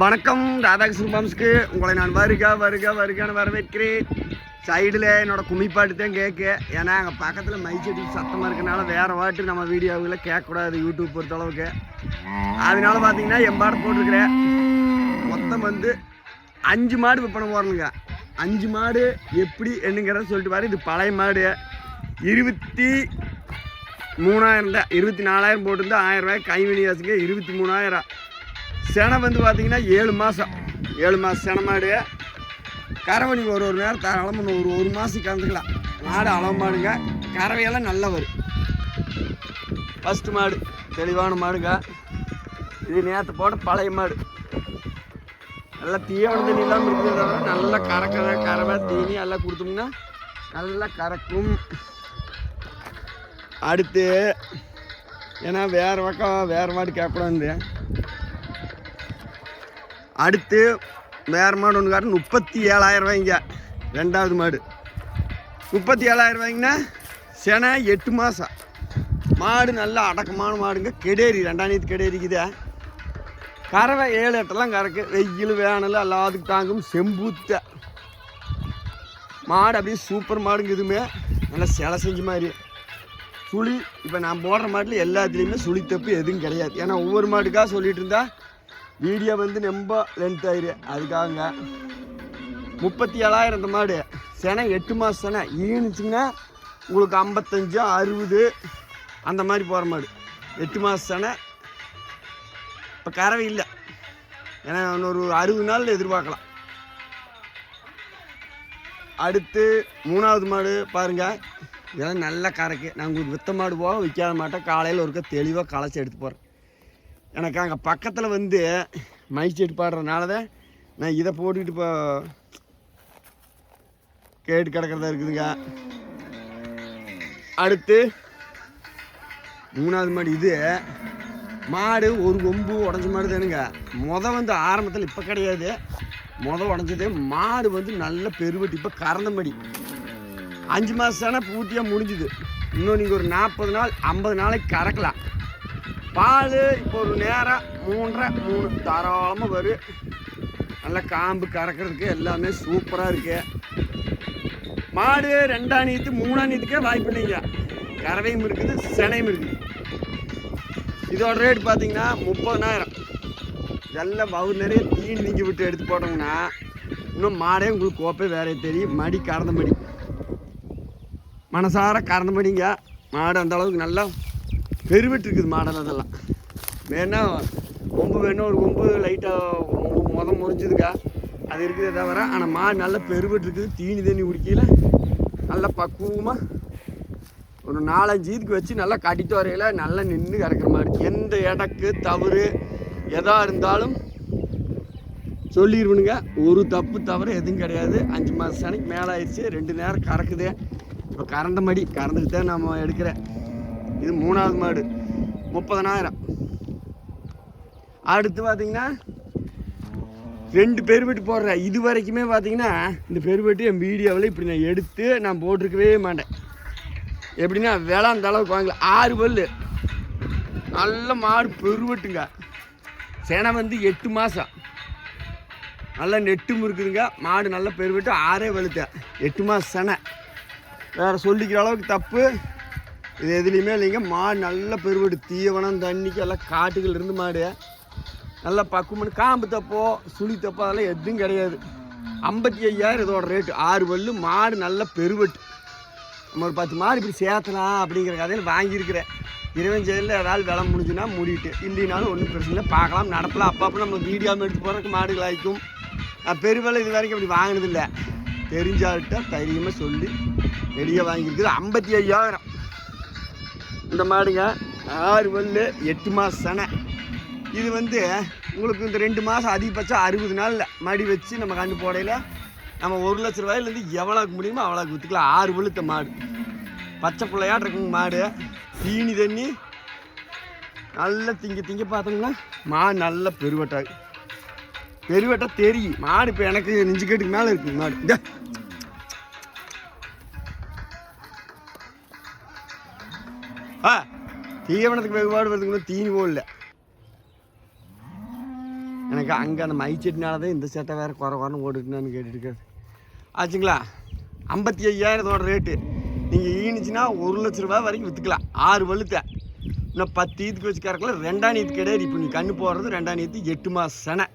வணக்கம் ராதாகிருஷ்ணன் பாம்ஸ்க்கு உங்களை நான் வருக வருக வருகன்னு வரவேற்கிறேன். சைடில் என்னோட கும்மிப்பாட்டு தான் கேட்க ஏன்னா அங்கே பக்கத்தில் மைச்செடி சத்தமாக இருக்கனால வேறு வாட்டு நம்ம வீடியோவில் கேட்கக்கூடாது யூடியூப் பொறுத்த அளவுக்கு அதனால பார்த்தீங்கன்னா எம்பாடு போட்டிருக்கிறேன். மொத்தம் வந்து அஞ்சு மாடு விற்பனை போடணுங்க அஞ்சு மாடு எப்படி என்னங்கிறத சொல்லிட்டு பாரு. இது பழைய மாடு. இருபத்தி மூணாயிரம் தான். இருபத்தி நாலாயிரம் போட்டிருந்தா ஆயிரம் ரூபாய். கைவினி காசுங்க இருபத்தி மூணாயிரம். செனை வந்து பார்த்திங்கன்னா ஏழு மாதம் ஏழு மாதம் செனை மாடு. கறவணிக்கு ஒரு ஒரு நேரம் தாராளமாக ஒரு ஒரு மாதம் கலந்துக்கலாம் மாடு அளவு மாடுங்க கறவையெல்லாம் நல்லா வரும். ஃபஸ்ட்டு மாடு. தெளிவான மாடுங்க. இது நேற்று போட பழைய மாடு. நல்லா தீவன தண்ணி இல்லாமல் இருக்குது தவிர நல்லா கறக்கிற கறவை தீனி எல்லாம் கொடுத்தோம்னா நல்லா கறக்கும். அடுத்து ஏன்னா வேறு பக்கம் வேறு மாடு கேட்கக்கூடாது அடுத்து வேறு மாடு ஒன்று காட்டு முப்பத்தி ஏழாயிரம் ரூபாய்ங்க. ரெண்டாவது மாடு. முப்பத்தி ஏழாயிரம் ரூபாய்ங்கன்னா செனை எட்டு மாதம் மாடு நல்லா அடக்கமான மாடுங்க. கெடேரி ரெண்டாயிரத்து நீத்து கெடேரிக்குதே. கறவை ஏழு எட்டெல்லாம் கறக்கு. வெயில் வேனல் எல்லாத்துக்கு தாங்கும் செம்பூத்த. மாடு அப்படியே சூப்பர் மாடுங்க இதுவுமே. நல்லா சிலை செஞ்ச மாதிரி. சுழி இப்போ நான் போடுற மாட்டில் எல்லாத்துலேயுமே சுழி தப்பு எதுவும் கிடையாது. ஏன்னா ஒவ்வொரு மாட்டுக்காக சொல்லிகிட்டு இருந்தால் வீடியோ வந்து ரொம்ப லென்த் ஆயிரு. அதுக்காக முப்பத்தி ஏழாயிரம் இந்த மாடு. செனை எட்டு மாதம் செனை. ஈனுச்சிங்கன்னா உங்களுக்கு ஐம்பத்தஞ்சு அறுபது அந்த மாதிரி போகிற மாடு. எட்டு மாதம் செனை. இப்போ கறவை இல்லை. ஏன்னா இன்னொரு அறுபது நாள் எதிர்பார்க்கலாம். அடுத்து மூணாவது மாடு பாருங்கள் இதெல்லாம் நல்ல கறக்கு. நான் உங்களுக்கு வித்த மாடு போக விற்காத மாட்டேன். காலையில் ஒருக்க தெளிவாக களைச்சி எடுத்து போகிறேன் எனக்கு அங்கே பக்கத்தில் வந்து மைக் பாடுறதுனால தான் நான் இதை போட்டுக்கிட்டு இப்போ கேட்டு கிடக்கிறதா இருக்குதுங்க. அடுத்து மூணாவது மாடு இது. மாடு ஒரு கொம்பு உடஞ்ச மாடு தானுங்க. மொதல் வந்து ஆரம்பத்தில் இப்போ கிடையாது. மொதல் உடஞ்சது மாடு வந்து நல்ல பெருவெட்டி இப்போ கறந்த மாடி அஞ்சு மாதம் தானே பூர்த்தியாக முடிஞ்சுது. இன்னும் நீங்கள் ஒரு நாற்பது நாள் ஐம்பது நாளைக்கு கறக்கலாம். பால் இப்போ ஒரு நேரம் மூன்றரை மூணு தாராளமாக வரும் நல்லா காம்பு கறக்கிறதுக்கு எல்லாமே சூப்பராக இருக்கு. மாடு ரெண்டாம் நீத்து மூணாம் நீத்துக்கே வாய்ப்பு இல்லைங்க. கறவையும் இருக்குது செனையும் இருக்குது. இதோட ரேட் பார்த்தீங்கன்னா முப்பதனாயிரம். எல்லாம் வவுறு நிறைய தீனி நீங்கி விட்டு எடுத்து போட்டோம்னா இன்னும் மாடே உங்களுக்கு கோப்பை வேறே தெரியும். மடி கறந்த மடி. மனசார கறந்த மடிங்க. மாடு அந்த அளவுக்கு நல்லா பெருவிட்டு இருக்குது மாடல் அதெல்லாம். வேணா கொம்பு வேணும் ஒரு கொம்பு லைட்டாக மொதல் முறிஞ்சதுக்கா. அது இருக்குதே தவிர ஆனால் மாடு நல்லா பெருவிட்டு இருக்குது. தீனி தண்ணி குடிக்கல நல்லா பக்குவமாக ஒரு நாலஞ்சு இதுக்கு வச்சு நல்லா கடித்து வரையில நல்லா நின்று கறக்கிற மாதிரி எந்த இடக்கு தவறு எதா இருந்தாலும் சொல்லிடுவனுங்க ஒரு தப்பு தவிர எதுவும் கிடையாது. அஞ்சு மாதம் சனிக்கு மேலே ஆயிடுச்சு ரெண்டு நேரம் கறக்குது. இப்போ கறந்த மடி கறந்துட்டு தான் நம்ம எடுக்கிறேன் இது மூணாவது மாடு. முப்பதனாயிரம். அடுத்து பார்த்தீங்கன்னா ரெண்டு பெருவெட்டு போடுறேன். இது வரைக்குமே பார்த்தீங்கன்னா இந்த பெருவெட்டு என் வீடியோவில் இப்படி நான் எடுத்து நான் போட்டிருக்கவே மாட்டேன். எப்படின்னா விலை அந்த அளவுக்கு வாங்கல. ஆறு பல் நல்ல மாடு பெருவெட்டுங்க. செனை வந்து எட்டு மாதம் நல்லா நெட்டும் இருக்குதுங்க. மாடு நல்ல பெருவெட்டு ஆறே வெளுத்த எட்டு மாதம் செனை. வேறு சொல்லிக்கிற அளவுக்கு தப்பு. இது எதுலேயுமே இல்லைங்க. மாடு நல்ல பெருவெடு தீவனம் தண்ணிக்கு எல்லாம் காட்டுகள் இருந்து மாடு. நல்லா பக்குமனு காம்பு தப்போ சுழி தப்போ அதெல்லாம் எதுவும் கிடையாது. ஐம்பத்தி ஐயாயிரம் இதோட ரேட்டு ஆறு பல்லு மாடு நல்ல பெருவெட்டு. நம்ம ஒரு பத்து மாடு இப்படி சேர்த்தலாம் அப்படிங்கிற கதையில் வாங்கியிருக்கிறேன். இறைவன் ஏதாவது விலை முடிஞ்சுன்னா மூடிட்டு. இல்லைனாலும் ஒன்றும் பிரச்சனை இல்லை. பார்க்கலாம் நடப்பலாம் அப்பப்போ நம்ம வீடியோ எடுத்து போகிறதுக்கு மாடுகள் ஆயிக்கும். நான் பெருவேலை இது வரைக்கும் அப்படி வாங்கினதில்லை. தெரிஞ்சால்கிட்ட தைரியமாக சொல்லி வெளியே வாங்கியிருக்குது ஐம்பத்தி ஐயாயிரம் இந்த மாடுங்க ஆறு பல்லு எட்டு மாதம் சனை. இது வந்து உங்களுக்கு இந்த ரெண்டு மாதம் அதிகபட்சம் அறுபது நாளில் மடி வச்சு நம்ம கண்டு போடையில் நம்ம ஒரு லட்ச ரூபாயிலேருந்து எவ்வளோக்கு முடியுமோ அவ்வளோக்கு விற்றுக்கலாம் ஆறு வெளுத்த மாடு. பச்சை பிள்ளையாட் இருக்குங்க மாடு. தீனி தண்ணி. நல்லா திங்க திங்க பார்த்தோம்னா மாடு நல்ல பெருவட்டாகு பெருவட்டாக தெரியும். மாடு இப்போ எனக்கு நெஞ்சு கேட்டுக்கு மேலே இருக்குங்க மாடு. இந்த. ஆ தீவனத்துக்கு வெகுபாடு வரதுக்குள்ள தீனி போடல. எனக்கு அங்கே அந்த மைச்செட்டினால தான் இந்த சட்டை வேறு குறை குறைன்னு ஓடிட்டுனான்னு கேட்டுருக்காரு ஆச்சுங்களா? ஐம்பத்தி ஐயாயிரத்தோட ரேட்டு நீங்கள் ஈனிச்சுன்னா ஒரு லட்ச ரூபா வரைக்கும் விற்றுக்கலாம் ஆறு வலுத்தை இன்னும் பத்து ஈத்துக்கு வச்சு கறக்கல ரெண்டாம் நீத்து கிடையாது. இப்போ நீ கண்ணு போடுறது ரெண்டாம் நீத்து எட்டு மாதம் செனை.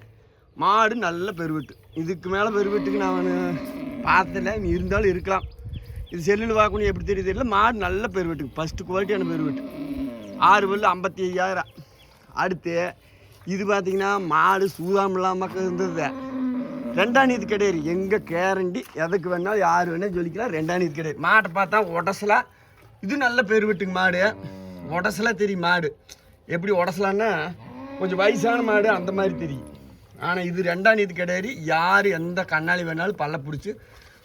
மாடு நல்ல பெருவெட்டு. இதுக்கு மேலே பெருவெட்டுக்கு நான் பார்த்தல நீ இருந்தாலும் இருக்கலாம். இது செல்லில் பார்க்கணும் எப்படி தெரியுது தெரியல? மாடு நல்ல பெருவெட்டுக்கு ஃபஸ்ட்டு குவாலிட்டியான பெருவெட்டு. ஆறு பல்லு ஐம்பத்தி ஐயாயிரம் அடுத்து இது பார்த்தீங்கன்னா மாடு சூதாம் இல்லாமல் இருந்தது. ரெண்டாம் நீதி கிடையாது. எங்கே கேரண்டி எதுக்கு வேணாலும் யார் வேணாலும் சொல்லிக்கலாம் ரெண்டாம் நீதி கிடையாது. மாட்டை பார்த்தா உடசலா. இது நல்ல பெருவெட்டுக்கு மாடு. உடசலா தெரியும் மாடு. எப்படி உடசலான்னா கொஞ்சம் வயசான மாடு அந்த மாதிரி தெரியும். ஆனால் இது ரெண்டாம் நீதி கிடையாது. யார் எந்த கண்ணாடி வேணாலும் பல்ல பிடிச்சி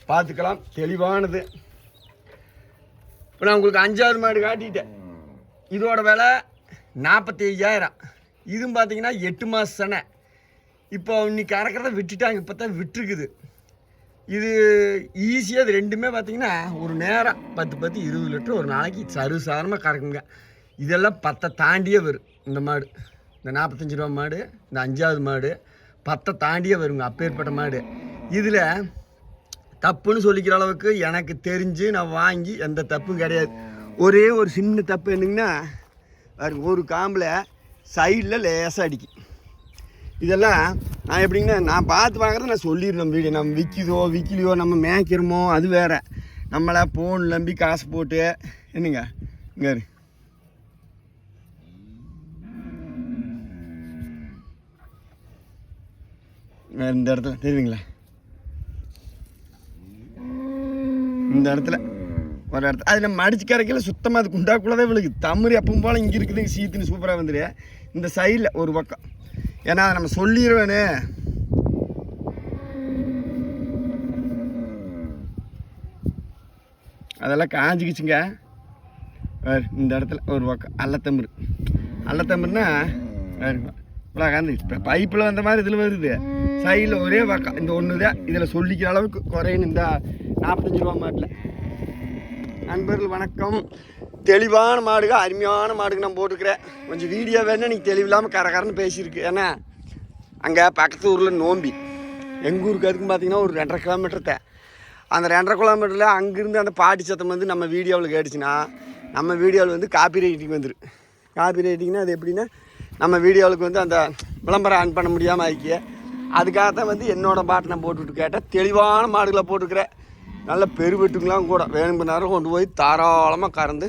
பார்த்துக்கலாம். தெளிவானது. இப்போ நான் உங்களுக்கு அஞ்சாவது மாடு காட்டிட்டேன். இதோட விலை நாற்பத்தி ஐயாயிரம் இதுவும் பார்த்தீங்கன்னா எட்டு மாதம் சனை. இப்போ இன்னைக்கு கறக்கிறத விட்டுட்டாங்க இப்போ தான் விட்டுருக்குது. இது ஈஸியாக இது ரெண்டுமே பார்த்தீங்கன்னா ஒரு நேரம் பத்து பத்து இருபது லிட்டர் ஒரு நாளைக்கு சருசாரமாக கறக்குங்க. இதெல்லாம் பத்தை தாண்டியே வரும் இந்த மாடு. இந்த நாற்பத்தஞ்சு ரூபா மாடு இந்த அஞ்சாவது மாடு பத்தை தாண்டியே வருங்க அப்பேற்பட்ட மாடு. இதில் தப்புன்னு சொல்லிக்கிற அளவுக்கு எனக்கு தெரிஞ்சு நான் வாங்கி எந்த தப்பும் கிடையாது. ஒரே ஒரு சின்ன தப்பு என்னங்கன்னா பாருங்க, ஒரு காம்பில் சைடில் லேசாக அடிக்கும் இதெல்லாம் நான் எப்படிங்கன்னா நான் பார்த்து பார்க்குறத நான் சொல்லிடுறேன் வீடியோ. நம்ம விற்கிதோ விற்கலையோ நம்ம மேய்க்கிறோமோ அது வேற. நம்மளை ஃபோன் நம்பி காசு போட்டு என்னங்க? இங்கே வேற இந்த இடத்துல தெரியுங்களா இந்த இடத்துல. ஒரு இடத்துல. அது நம்ம அடிச்சு கரைக்கல சுத்தமாக அது குண்டாக்குள்ளே விழுகுது. தமிழ் எப்பவும் போல் இங்கே இருக்குது சீத்துன்னு சூப்பராக வந்துடு இந்த சைடில் ஒரு பக்கம். ஏன்னா அதை நம்ம சொல்லிடுவேனே அதெல்லாம் காஞ்சிக்கிச்சுங்க இந்த இடத்துல ஒரு பக்கம். அல்லத்தம்பு அல்லத்தம்புன்னா இவ்வளோ காந்து இப்போ பைப்பில் வந்த மாதிரி இதில் வருது. சைடில் ஒரே பக்கம் இந்த ஒன்று தான் இதில் சொல்லிக்கிற அளவுக்கு குறையணும். இந்த நாற்பத்தஞ்சு ரூபா மாட்டில். நண்பர்கள் வணக்கம். தெளிவான மாடுக அருமையான மாடுங்க நான் போட்டிருக்கிறேன். கொஞ்சம் வீடியோ வேணும் நீங்கள் தெளிவில்லாமல் கரகரன்னு பேசியிருக்கு. ஏன்னா அங்கே பக்கத்து ஊரில் நோம்பி. எங்கள் ஊருக்கு அதுக்கும் பார்த்தீங்கன்னா ஒரு ரெண்டரை கிலோமீட்டர் தான் அந்த ரெண்டரை கிலோமீட்டரில் அங்கேருந்து அந்த பாட்டி சத்தம் வந்து நம்ம வீடியோவில் கேட்டுச்சுன்னா நம்ம வீடியோவில் வந்து காப்பி ரைட்டிங் வந்துடும் காப்பி ரைட்டிங்னா அது எப்படின்னா நம்ம வீடியோவுக்கு வந்து அந்த விளம்பரம் ஆன் பண்ண முடியாமல் ஆக்கிய அதுக்காகத்தான் வந்து என்னோடய பாட்டை நான் போட்டுவிட்டு கேட்டேன். தெளிவான மாடுகளை போட்டுருக்குறேன். நல்ல பெருவெட்டுங்களாம் கூட வேணுங்கிற நேரம் கொண்டு போய் தாராளமாக கறந்து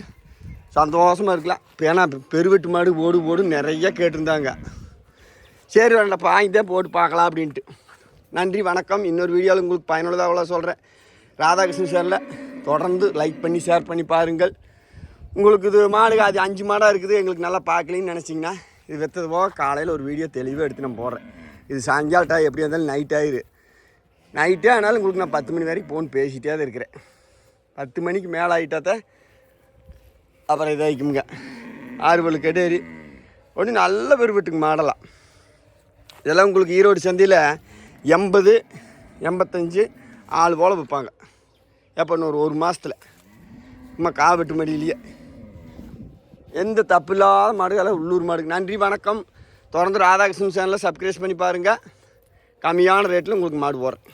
சந்தோஷமாக இருக்கலாம். இப்போ ஏன்னா பெருவெட்டு மாடு ஓடு ஓடு நிறைய கேட்டிருந்தாங்க. சரி வேண்டாம் வாங்கிட்டே போட்டு பார்க்கலாம் அப்படின்ட்டு. நன்றி வணக்கம். இன்னொரு வீடியோவில் உங்களுக்கு பயனுள்ளதாக அவ்வளோ சொல்கிறேன் ராதாகிருஷ்ணன் சாரில் தொடர்ந்து லைக் பண்ணி ஷேர் பண்ணி பாருங்கள். உங்களுக்கு இது மாடு அது அஞ்சு மாடாக இருக்குது. எங்களுக்கு நல்லா பார்க்கலன்னு நினச்சிங்கன்னா இது வெத்தது போக காலையில் ஒரு வீடியோ தெளிவாக எடுத்து நான் போடுறேன். இது சாயங்காலம் டைம் எப்படி இருந்தாலும் நைட் ஆயிரு. நைட்டே ஆனாலும் உங்களுக்கு நான் பத்து மணி வரைக்கும் ஃபோன் பேசிகிட்டே தான் இருக்கிறேன். பத்து மணிக்கு மேலே ஆகிட்டாதான் அப்புறம் இதாகிக்குங்க ஆறுபல் பல்லு கெடேரி. ஒன்று நல்ல பெருவெட்டுக்கு மாடலாம் இதெல்லாம் உங்களுக்கு ஈரோடு சந்தையில் எண்பது எண்பத்தஞ்சு ஆள் போல் விற்பாங்க. எப்போ இன்னொரு ஒரு மாதத்தில் சும்மா காவெட்டு மடியிலேயே எந்த தப்பு இல்லாத மாடுகளை உள்ளூர் மாடுக்கு நன்றி வணக்கம். தொடர்ந்து ராதாகிருஷ்ணன் சேனலில் சப்ஸ்கிரைப் பண்ணி பாருங்கள் கம்மியான ரேட்டில் உங்களுக்கு மாடு போகிறேன்